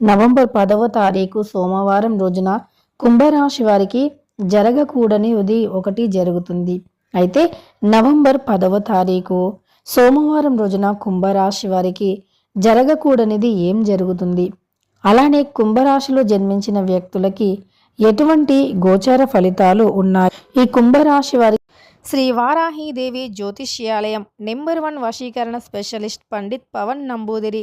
November పదవ తారీఖు సోమవారం రోజున కుంభరాశి వారికి జరగకూడనిది ఒకటి జరుగుతుంది. అయితే నవంబర్ పదవ తారీఖు సోమవారం రోజున కుంభరాశి వారికి జరగకూడనిది ఏం జరుగుతుంది? అలానే కుంభరాశిలో జన్మించిన వ్యక్తులకి ఎటువంటి గోచర ఫలితాలు ఉన్నాయి? ఈ కుంభరాశి వారి శ్రీ వారాహీదేవి జ్యోతిష్యాలయం నెంబర్ వన్ వశీకరణ స్పెషలిస్ట్ పండిత్ పవన్ నంబూదిరి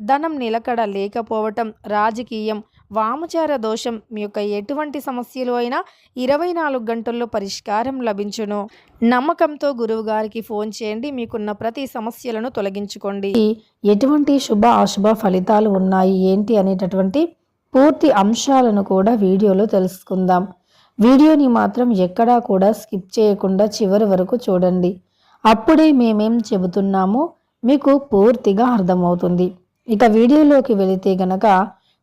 ధనం నిలకడ లేకపోవటం రాజకీయం. వామచార దోషం మీ యొక్క ఎటువంటి సమస్యలు అయినా ఇరవై నాలుగు గంటల్లో పరిష్కారం లభించును. నమ్మకంతో గురువు గారికి ఫోన్ చేయండి. మీకున్న ప్రతి సమస్యలను తొలగించుకోండి. ఎటువంటి శుభ అశుభ ఫలితాలు ఉన్నాయి? ఏంటి? అనేటటువంటి పూర్తి అంశాలను కూడా వీడియోలో తెలుసుకుందాం. వీడియోని మాత్రం ఎక్కడా కూడా స్కిప్ చేయకుండా చివరి వరకు చూడండి. అప్పుడే మేమేం చెబుతున్నామో మీకు పూర్తిగా అర్థమవుతుంది. ఇక వీడియోలోకి వెళితే గనక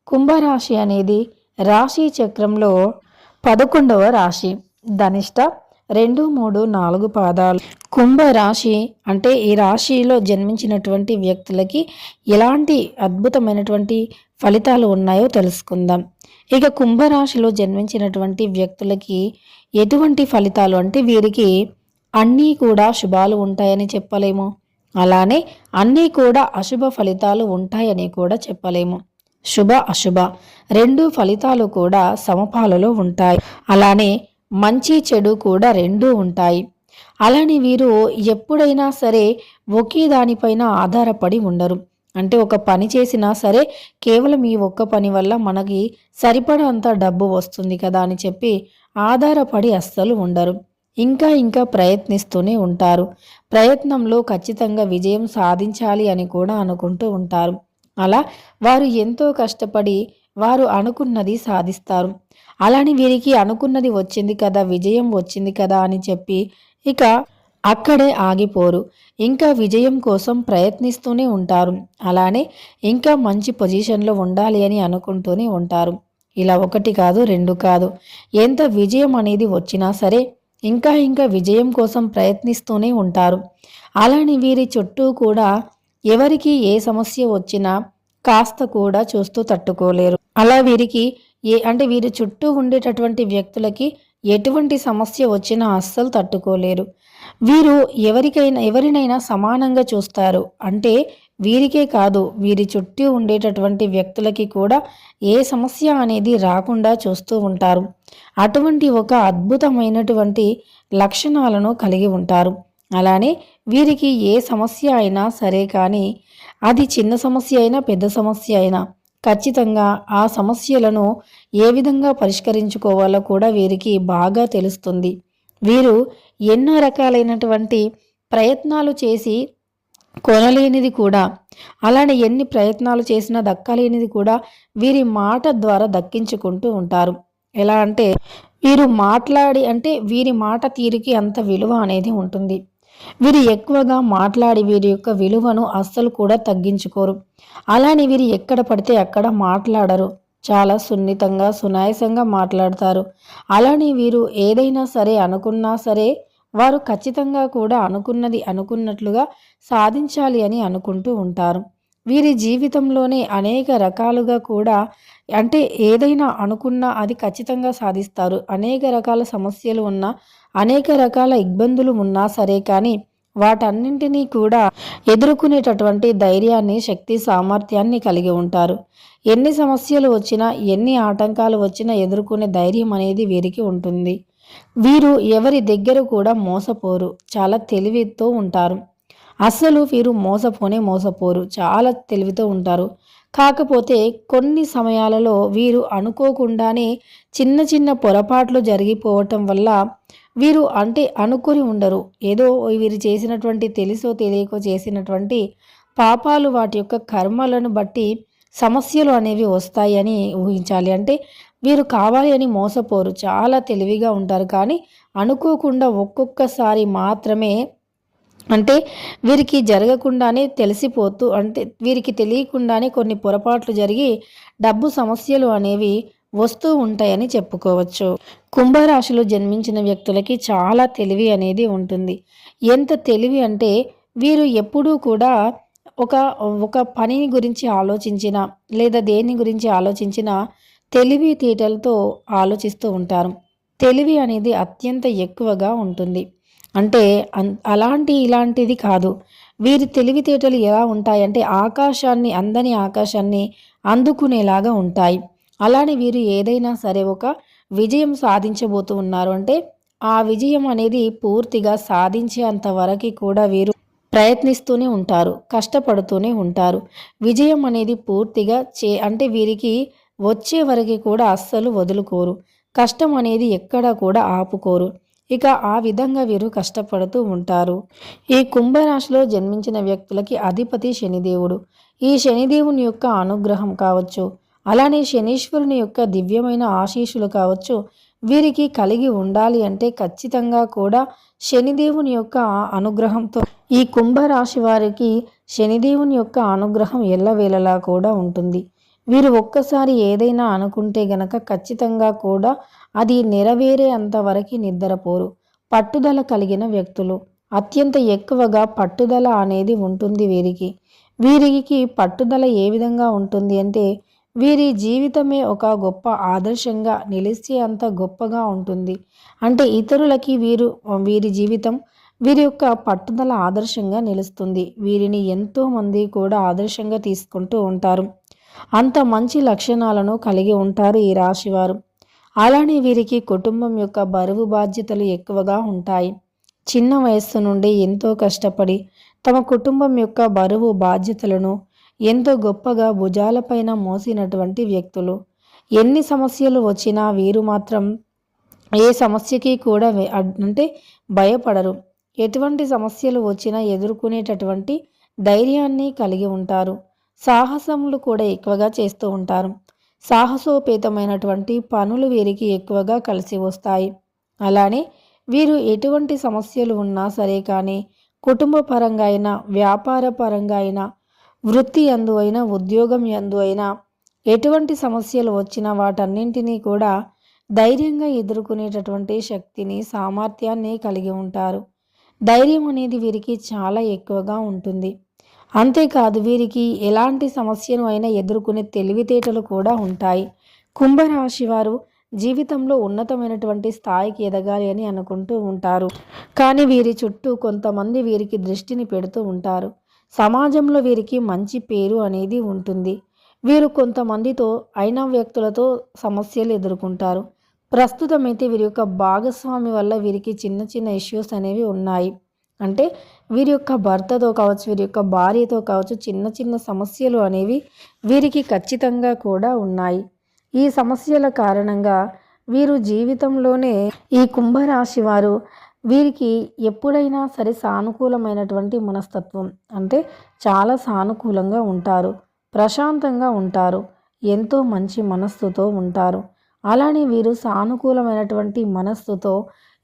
కుంభరాశి అనేది రాశి చక్రంలో పదకొండవ రాశి. ధనిష్ట రెండు మూడు నాలుగు పాదాలు. కుంభ రాశి అంటే ఈ రాశిలో జన్మించినటువంటి వ్యక్తులకి ఎలాంటి అద్భుతమైనటువంటి ఫలితాలు ఉన్నాయో తెలుసుకుందాం. ఇక కుంభరాశిలో జన్మించినటువంటి వ్యక్తులకి ఎటువంటి ఫలితాలు? అంటే వీరికి అన్నీ కూడా శుభాలు ఉంటాయని చెప్పలేము. అలానే అన్నీ కూడా అశుభ ఫలితాలు ఉంటాయని కూడా చెప్పలేము. శుభ అశుభ రెండు ఫలితాలు కూడా సమపాలలో ఉంటాయి. అలానే మంచి చెడు కూడా రెండూ ఉంటాయి. అలానే వీరు ఎప్పుడైనా సరే ఒకే దానిపైన ఆధారపడి ఉండరు. అంటే ఒక పని చేసినా సరే కేవలం ఈ ఒక్క పని వల్ల మనకి సరిపడంత డబ్బు వస్తుంది కదా అని చెప్పి ఆధారపడి అస్సలు ఉండరు. ఇంకా ఇంకా ప్రయత్నిస్తూనే ఉంటారు. ప్రయత్నంలో ఖచ్చితంగా విజయం సాధించాలి అని కూడా అనుకుంటూ ఉంటారు. అలా వారు ఎంతో కష్టపడి వారు అనుకున్నది సాధిస్తారు. అలాని వీరికి అనుకున్నది వచ్చింది కదా విజయం వచ్చింది కదా అని చెప్పి ఇక అక్కడే ఆగిపోరు. ఇంకా విజయం కోసం ప్రయత్నిస్తూనే ఉంటారు. అలానే ఇంకా మంచి పొజిషన్లో ఉండాలి అని అనుకుంటూనే ఉంటారు. ఇలా ఒకటి కాదు రెండు కాదు. ఎంత విజయం అనేది వచ్చినా సరే ఇంకా ఇంకా విజయం కోసం ప్రయత్నిస్తూనే ఉంటారు. అలాని వీరి చుట్టూ కూడా ఎవరికి ఏ సమస్య వచ్చినా కాస్త కూడా చూస్తూ తట్టుకోలేరు. అలా వీరికి ఏ అంటే వీరి చుట్టూ ఉండేటటువంటి వ్యక్తులకి ఎటువంటి సమస్య వచ్చినా అస్సలు తట్టుకోలేరు. వీరు ఎవరికైనా ఎవరినైనా సమానంగా చూస్తారు. అంటే వీరికే కాదు వీరి చుట్టూ ఉండేటటువంటి వ్యక్తులకి కూడా ఏ సమస్య అనేది రాకుండా చూస్తూ ఉంటారు. అటువంటి ఒక అద్భుతమైనటువంటి లక్షణాలను కలిగి ఉంటారు. అలానే వీరికి ఏ సమస్య అయినా సరే కానీ అది చిన్న సమస్య అయినా పెద్ద సమస్య అయినా ఖచ్చితంగా ఆ సమస్యలను ఏ విధంగా పరిష్కరించుకోవాలో కూడా వీరికి బాగా తెలుస్తుంది. వీరు ఎన్నో రకాలైనటువంటి ప్రయత్నాలు చేసి కొనలేనిది కూడా అలానే ఎన్ని ప్రయత్నాలు చేసినా దక్కలేనిది కూడా వీరి మాట ద్వారా దక్కించుకుంటూ ఉంటారు. ఎలా అంటే వీరు మాట్లాడి అంటే వీరి మాట తీరికి అంత విలువ అనేది ఉంటుంది. వీరు ఎక్కువగా మాట్లాడి వీరి యొక్క విలువను అస్సలు కూడా తగ్గించుకోరు. అలానే వీరు ఎక్కడ పడితే అక్కడ మాట్లాడరు. చాలా సున్నితంగా సునాయసంగా మాట్లాడతారు. అలానే వీరు ఏదైనా సరే అనుకున్నా సరే వారు ఖచ్చితంగా కూడా అనుకున్నది అనుకున్నట్లుగా సాధించాలి అని అనుకుంటూ ఉంటారు. వీరి జీవితంలోనే అనేక రకాలుగా కూడా అంటే ఏదైనా అనుకున్నా అది ఖచ్చితంగా సాధిస్తారు. అనేక రకాల సమస్యలు ఉన్నా అనేక రకాల ఇబ్బందులు ఉన్నా సరే కానీ వాటన్నింటినీ కూడా ఎదుర్కొనేటటువంటి ధైర్యాన్ని శక్తి సామర్థ్యాన్ని కలిగి ఉంటారు. ఎన్ని సమస్యలు వచ్చినా ఎన్ని ఆటంకాలు వచ్చినా ఎదుర్కొనే ధైర్యం అనేది వీరికి ఉంటుంది. వీరు ఎవరి దగ్గర కూడా మోసపోరు. చాలా తెలివితో ఉంటారు. అసలు వీరు మోసపోనే మోసపోరు. చాలా తెలివితో ఉంటారు. కాకపోతే కొన్ని సమయాలలో వీరు అనుకోకుండానే చిన్న చిన్న పొరపాట్లు జరిగిపోవటం వల్ల వీరు అంటే అనుకొని ఉండరు. ఏదో వీరు చేసినటువంటి తెలుసో తెలియకో చేసినటువంటి పాపాలు వాటి యొక్క కర్మలను బట్టి సమస్యలు అనేవి వస్తాయని ఊహించాలి. అంటే వీరు కావాలి అని మోసపోరు. చాలా తెలివిగా ఉంటారు. కానీ అనుకోకుండా ఒక్కొక్కసారి మాత్రమే అంటే వీరికి జరగకుండానే తెలిసిపోతూ అంటే వీరికి తెలియకుండానే కొన్ని పొరపాట్లు జరిగి డబ్బు సమస్యలు అనేవి వస్తూ ఉంటాయని చెప్పుకోవచ్చు. కుంభరాశిలో జన్మించిన వ్యక్తులకి చాలా తెలివి అనేది ఉంటుంది. ఎంత తెలివి అంటే వీరు ఎప్పుడూ కూడా ఒక ఒక పనిని గురించి ఆలోచించిన లేదా దేని గురించి ఆలోచించిన తెలివి తీటలతో ఆలోచిస్తూ ఉంటారు. తెలివి అనేది అత్యంత ఎక్కువగా ఉంటుంది. అంటే అలాంటి ఇలాంటిది కాదు. వీరి తెలివితేటలు ఎలా ఉంటాయంటే ఆకాశాన్ని అందని ఆకాశాన్ని అందుకునేలాగా ఉంటాయి. అలానే వీరు ఏదైనా సరే ఒక విజయం సాధించబోతూ ఉన్నారు అంటే ఆ విజయం అనేది పూర్తిగా సాధించేంత వరకు కూడా వీరు ప్రయత్నిస్తూనే ఉంటారు కష్టపడుతూనే ఉంటారు. విజయం అనేది పూర్తిగా చే అంటే వీరికి వచ్చే వరకు కూడా అస్సలు వదులుకోరు. కష్టం అనేది ఎక్కడా కూడా ఆపుకోరు. ఇక ఆ విధంగా వీరు కష్టపడుతూ ఉంటారు. ఈ కుంభరాశిలో జన్మించిన వ్యక్తులకి అధిపతి శనిదేవుడు. ఈ శనిదేవుని యొక్క అనుగ్రహం కావచ్చు అలానే శనీశ్వరుని యొక్క దివ్యమైన ఆశీషులు కావచ్చు వీరికి కలిగి ఉండాలి అంటే ఖచ్చితంగా కూడా శనిదేవుని యొక్క అనుగ్రహంతో ఈ కుంభరాశి వారికి శనిదేవుని యొక్క అనుగ్రహం ఎల్లవేళలా కూడా ఉంటుంది. వీరు ఒక్కసారి ఏదైనా అనుకుంటే గనక ఖచ్చితంగా కూడా అది నెరవేరే అంతవరకు నిద్రపోరు పట్టుదల కలిగిన వ్యక్తులు. అత్యంత ఎక్కువగా పట్టుదల అనేది ఉంటుంది వీరికి. వీరికి పట్టుదల ఏ విధంగా ఉంటుంది అంటే వీరి జీవితమే ఒక గొప్ప ఆదర్శంగా నిలిచే అంత గొప్పగా ఉంటుంది. అంటే ఇతరులకి వీరు వీరి జీవితం వీరి యొక్క పట్టుదల ఆదర్శంగా నిలుస్తుంది. వీరిని ఎంతోమంది కూడా ఆదర్శంగా తీసుకుంటూ ఉంటారు. అంత మంచి లక్షణాలను కలిగి ఉంటారు ఈ రాశివారు. అలానే వీరికి కుటుంబం యొక్క బరువు బాధ్యతలు ఎక్కువగా ఉంటాయి. చిన్న వయస్సు నుండి ఎంతో కష్టపడి తమ కుటుంబం యొక్క బరువు బాధ్యతలను ఎంతో గొప్పగా భుజాలపైన మోసినటువంటి వ్యక్తులు. ఎన్ని సమస్యలు వచ్చినా వీరు మాత్రం ఏ సమస్యకి కూడా అంటే భయపడరు. ఎటువంటి సమస్యలు వచ్చినా ఎదుర్కొనేటటువంటి ధైర్యాన్ని కలిగి ఉంటారు. సాహసములు కూడా ఎక్కువగా చేస్తూ ఉంటారు. సాహసోపేతమైనటువంటి పనులు వీరికి ఎక్కువగా కలిసి వస్తాయి. అలానే వీరు ఎటువంటి సమస్యలు ఉన్నా సరే కానీ కుటుంబ పరంగా అయినా వ్యాపార పరంగా అయినా వృత్తి ఎందు అయినా ఉద్యోగం ఎందు అయినా ఎటువంటి సమస్యలు వచ్చినా వాటన్నింటినీ కూడా ధైర్యంగా ఎదుర్కొనేటటువంటి శక్తిని సామర్థ్యాన్ని కలిగి ఉంటారు. ధైర్యం అనేది వీరికి చాలా ఎక్కువగా ఉంటుంది. అంతేకాదు వీరికి ఎలాంటి సమస్యను అయినా ఎదుర్కొనే తెలివితేటలు కూడా ఉంటాయి. కుంభరాశి వారు జీవితంలో ఉన్నతమైనటువంటి స్థాయికి ఎదగాలి అని అనుకుంటూ ఉంటారు. కానీ వీరి చుట్టూ కొంతమంది వీరికి దృష్టిని పెడుతూ ఉంటారు. సమాజంలో వీరికి మంచి పేరు అనేది ఉంటుంది. వీరు కొంతమందితో అయిన వ్యక్తులతో సమస్యలు ఎదుర్కొంటారు. ప్రస్తుతం అయితే వీరి యొక్క భాగస్వామి వల్ల వీరికి చిన్న చిన్న ఇష్యూస్ అనేవి ఉన్నాయి. అంటే వీరి యొక్క భర్తతో కావచ్చు వీరి యొక్క భార్యతో కావచ్చు చిన్న చిన్న సమస్యలు అనేవి వీరికి ఖచ్చితంగా కూడా ఉన్నాయి. ఈ సమస్యల కారణంగా వీరు జీవితంలోనే ఈ కుంభరాశి వారు వీరికి ఎప్పుడైనా సరే సానుకూలమైనటువంటి మనస్తత్వం అంటే చాలా సానుకూలంగా ఉంటారు ప్రశాంతంగా ఉంటారు ఎంతో మంచి మనస్సుతో ఉంటారు. అలానే వీరు సానుకూలమైనటువంటి మనస్సుతో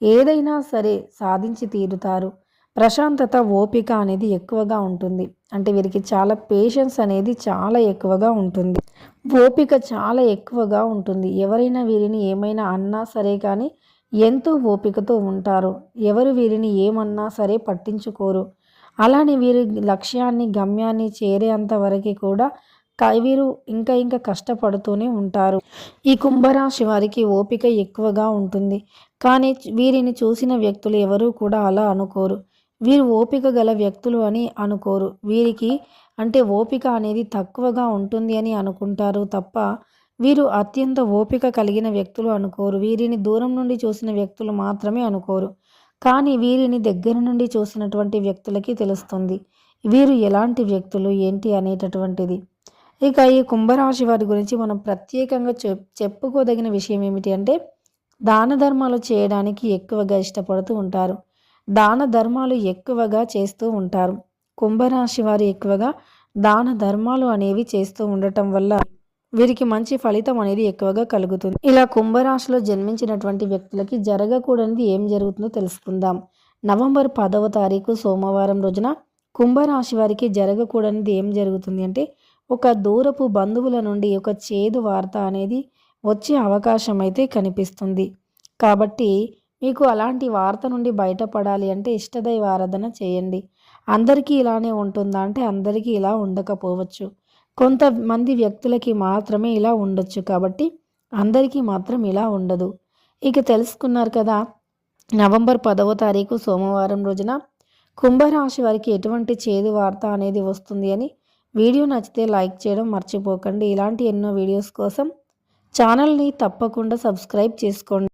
ఏదైనా సరే సాధించి తీరుతారు. ప్రశాంతత ఓపిక అనేది ఎక్కువగా ఉంటుంది. అంటే వీరికి చాలా పేషెన్స్ అనేది చాలా ఎక్కువగా ఉంటుంది. ఓపిక చాలా ఎక్కువగా ఉంటుంది. ఎవరైనా వీరిని ఏమైనా అన్నా సరే కానీ ఎంతో ఓపికతో ఉంటారు. ఎవరు వీరిని ఏమన్నా సరే పట్టించుకోరు. అలానే వీరి లక్ష్యాన్ని గమ్యాన్ని చేరేంత వరకు కూడా వీరు ఇంకా ఇంకా కష్టపడుతూనే ఉంటారు. ఈ కుంభరాశి వారికి ఓపిక ఎక్కువగా ఉంటుంది. కానీ వీరిని చూసిన వ్యక్తులు ఎవరూ కూడా అలా అనుకోరు. వీరు ఓపిక గల వ్యక్తులు అని అనుకోరు. వీరికి అంటే ఓపిక అనేది తక్కువగా ఉంటుంది అని అనుకుంటారు తప్ప వీరు అత్యంత ఓపిక కలిగిన వ్యక్తులు అనుకోరు. వీరిని దూరం నుండి చూసిన వ్యక్తులు మాత్రమే అనుకోరు. కానీ వీరిని దగ్గర నుండి చూసినటువంటి వ్యక్తులకి తెలుస్తుంది. వీరు ఎలాంటి వ్యక్తులు ఏంటి అనేటటువంటిది. ఇక ఈ కుంభరాశి వారి గురించి మనం ప్రత్యేకంగా చెప్ చెప్పుకోదగిన విషయం ఏమిటి అంటే దాన ధర్మాలు చేయడానికి ఎక్కువగా ఇష్టపడుతూ ఉంటారు. దాన ధర్మాలు ఎక్కువగా చేస్తూ ఉంటారు. కుంభరాశి వారు ఎక్కువగా దాన ధర్మాలు అనేవి చేస్తూ ఉండటం వల్ల వీరికి మంచి ఫలితం అనేది ఎక్కువగా కలుగుతుంది. ఇలా కుంభరాశిలో జన్మించినటువంటి వ్యక్తులకి జరగకూడనిది ఏం జరుగుతుందో తెలుసుకుందాం. నవంబర్ పదవ తారీఖు సోమవారం రోజున కుంభరాశి వారికి జరగకూడనిది ఏం జరుగుతుంది అంటే ఒక దూరపు బంధువుల నుండి ఒక చేదు వార్త అనేది వచ్చే అవకాశం అయితే కనిపిస్తుంది. కాబట్టి మీకు అలాంటి వార్త నుండి బయటపడాలి అంటే ఇష్టదైవ ఆరాధన చేయండి. అందరికీ ఇలానే ఉంటుందా అంటే అందరికీ ఇలా ఉండకపోవచ్చు. కొంతమంది వ్యక్తులకి మాత్రమే ఇలా ఉండొచ్చు కాబట్టి అందరికీ మాత్రం ఇలా ఉండదు. ఇక తెలుసుకున్నారు కదా నవంబర్ పదవ తారీఖు సోమవారం రోజున కుంభరాశి వారికి ఎటువంటి చేదు వార్త అనేది వస్తుంది అని వీడియో నచ్చితే లైక్ చేయడం మర్చిపోకండి. ఇలాంటి ఎన్నో వీడియోస్ కోసం ఛానల్ని తప్పకుండా సబ్స్క్రైబ్ చేసుకోండి.